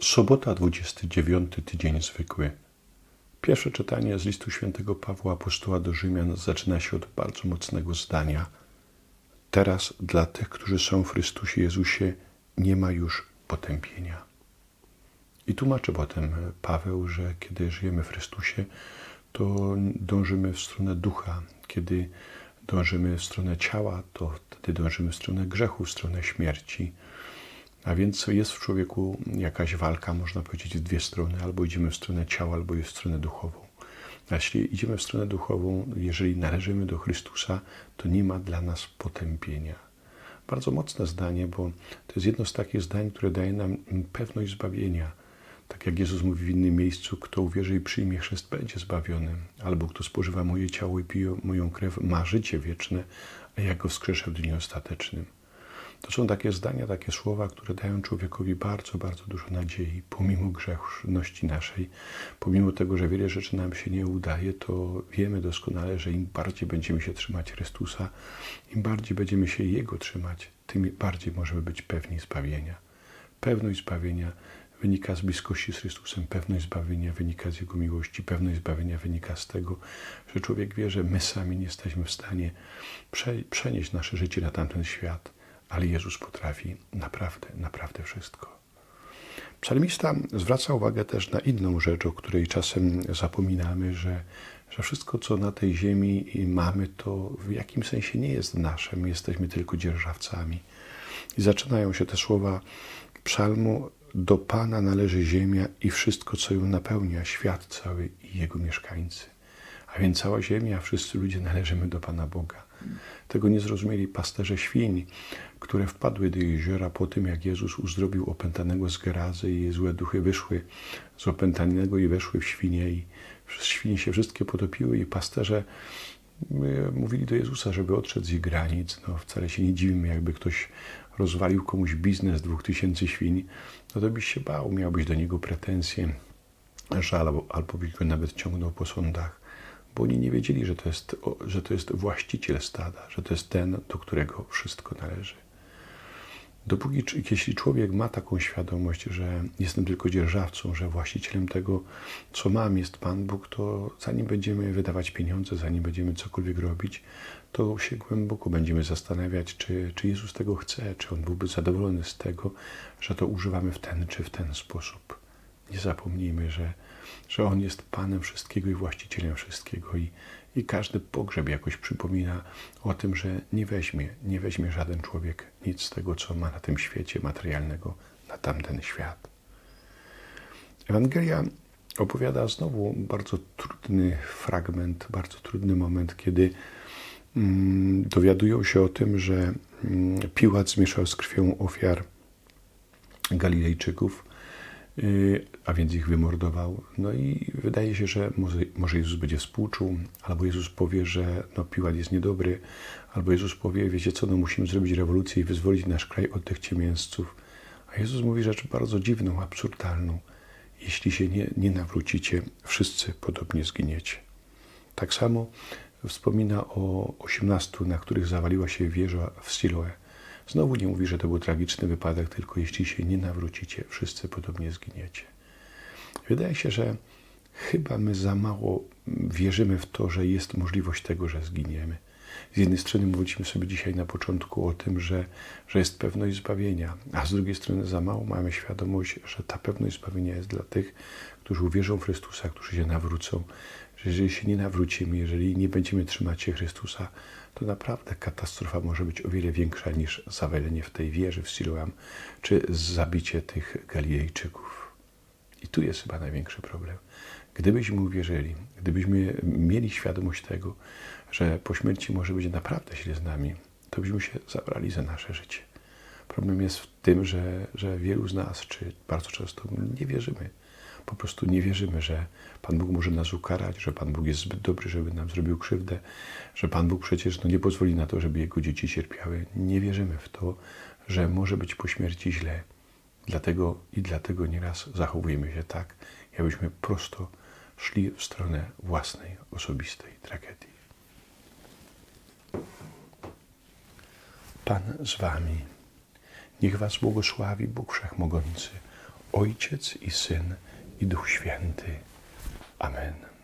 Sobota, 29 tydzień zwykły. Pierwsze czytanie z listu świętego Pawła Apostoła do Rzymian zaczyna się od bardzo mocnego zdania. Teraz dla tych, którzy są w Chrystusie Jezusie, nie ma już potępienia. I tłumaczy potem Paweł, że kiedy żyjemy w Chrystusie, to dążymy w stronę ducha. Kiedy dążymy w stronę ciała, to wtedy dążymy w stronę grzechu, w stronę śmierci. A więc jest w człowieku jakaś walka, można powiedzieć, w dwie strony. Albo idziemy w stronę ciała, albo w stronę duchową. A jeśli idziemy w stronę duchową, jeżeli należymy do Chrystusa, to nie ma dla nas potępienia. Bardzo mocne zdanie, bo to jest jedno z takich zdań, które daje nam pewność zbawienia. Tak jak Jezus mówi w innym miejscu, kto uwierzy i przyjmie chrzest, będzie zbawiony. Albo kto spożywa moje ciało i pije moją krew, ma życie wieczne, a ja go wskrzeszę w dniu ostatecznym. To są takie zdania, takie słowa, które dają człowiekowi bardzo, bardzo dużo nadziei, pomimo grzeszności naszej, pomimo tego, że wiele rzeczy nam się nie udaje, to wiemy doskonale, że im bardziej będziemy się trzymać Chrystusa, im bardziej będziemy się Jego trzymać, tym bardziej możemy być pewni zbawienia. Pewność zbawienia wynika z bliskości z Chrystusem, pewność zbawienia wynika z Jego miłości, pewność zbawienia wynika z tego, że człowiek wie, że my sami nie jesteśmy w stanie przenieść nasze życie na tamten świat ale Jezus potrafi naprawdę, naprawdę wszystko. Psalmista zwraca uwagę też na inną rzecz, o której czasem zapominamy, że, że wszystko, co na tej ziemi mamy, to w jakim sensie nie jest nasze. My jesteśmy tylko dzierżawcami. I zaczynają się te słowa psalmu: Do Pana należy ziemia i wszystko, co ją napełnia, świat cały i jego mieszkańcy. A więc cała ziemia, wszyscy ludzie należymy do Pana Boga. Tego nie zrozumieli pasterze świń, które wpadły do jeziora po tym, jak Jezus uzdrowił opętanego z Gerazy i złe duchy wyszły z opętanego i weszły w świnie i świnie się wszystkie potopiły i pasterze e, mówili do Jezusa, żeby odszedł z ich granic. No, wcale się nie dziwimy, jakby ktoś rozwalił komuś biznes dwóch tysięcy świń, no to byś się bał, miałbyś do niego pretensje, żal, albo, albo byś go nawet ciągnął po sądach bo oni nie wiedzieli, że to, jest, że to jest właściciel stada, że to jest ten, do którego wszystko należy. Dopóki, jeśli człowiek ma taką świadomość, że jestem tylko dzierżawcą, że właścicielem tego, co mam, jest Pan Bóg, to zanim będziemy wydawać pieniądze, zanim będziemy cokolwiek robić, to się głęboko będziemy zastanawiać, czy, czy Jezus tego chce, czy On byłby zadowolony z tego, że to używamy w ten czy w ten sposób. Nie zapomnijmy, że, że On jest Panem wszystkiego i właścicielem wszystkiego i, i każdy pogrzeb jakoś przypomina o tym, że nie weźmie, nie weźmie żaden człowiek nic z tego, co ma na tym świecie materialnego, na tamten świat. Ewangelia opowiada znowu bardzo trudny fragment, bardzo trudny moment, kiedy mm, dowiadują się o tym, że mm, Piłat zmieszał z krwią ofiar Galilejczyków a więc ich wymordował. No i wydaje się, że może, może Jezus będzie współczuł, albo Jezus powie, że no, Piłat jest niedobry, albo Jezus powie, wiecie co, no musimy zrobić rewolucję i wyzwolić nasz kraj od tych ciemięzców. A Jezus mówi rzecz bardzo dziwną, absurdalną. Jeśli się nie, nie nawrócicie, wszyscy podobnie zginiecie. Tak samo wspomina o osiemnastu, na których zawaliła się wieża w Siloe Znowu nie mówi, że to był tragiczny wypadek, tylko jeśli się nie nawrócicie, wszyscy podobnie zginiecie. Wydaje się, że chyba my za mało wierzymy w to, że jest możliwość tego, że zginiemy. Z jednej strony mówiliśmy sobie dzisiaj na początku o tym, że, że jest pewność zbawienia, a z drugiej strony za mało mamy świadomość, że ta pewność zbawienia jest dla tych, którzy uwierzą w Chrystusa, którzy się nawrócą, że jeżeli się nie nawrócimy, jeżeli nie będziemy trzymać się Chrystusa, to naprawdę katastrofa może być o wiele większa niż zawalenie w tej wieży w Siloam, czy zabicie tych Galilejczyków. I tu jest chyba największy problem. Gdybyśmy uwierzyli, gdybyśmy mieli świadomość tego, że po śmierci może być naprawdę źle z nami, to byśmy się zabrali za nasze życie. Problem jest w tym, że, że wielu z nas, czy bardzo często nie wierzymy po prostu nie wierzymy, że Pan Bóg może nas ukarać, że Pan Bóg jest zbyt dobry, żeby nam zrobił krzywdę, że Pan Bóg przecież no, nie pozwoli na to, żeby Jego dzieci cierpiały. Nie wierzymy w to, że może być po śmierci źle. Dlatego i dlatego nieraz zachowujemy się tak, jakbyśmy prosto szli w stronę własnej, osobistej tragedii. Pan z Wami. Niech Was błogosławi Bóg Wszechmogący, Ojciec i Syn i Duch Święty. Amen.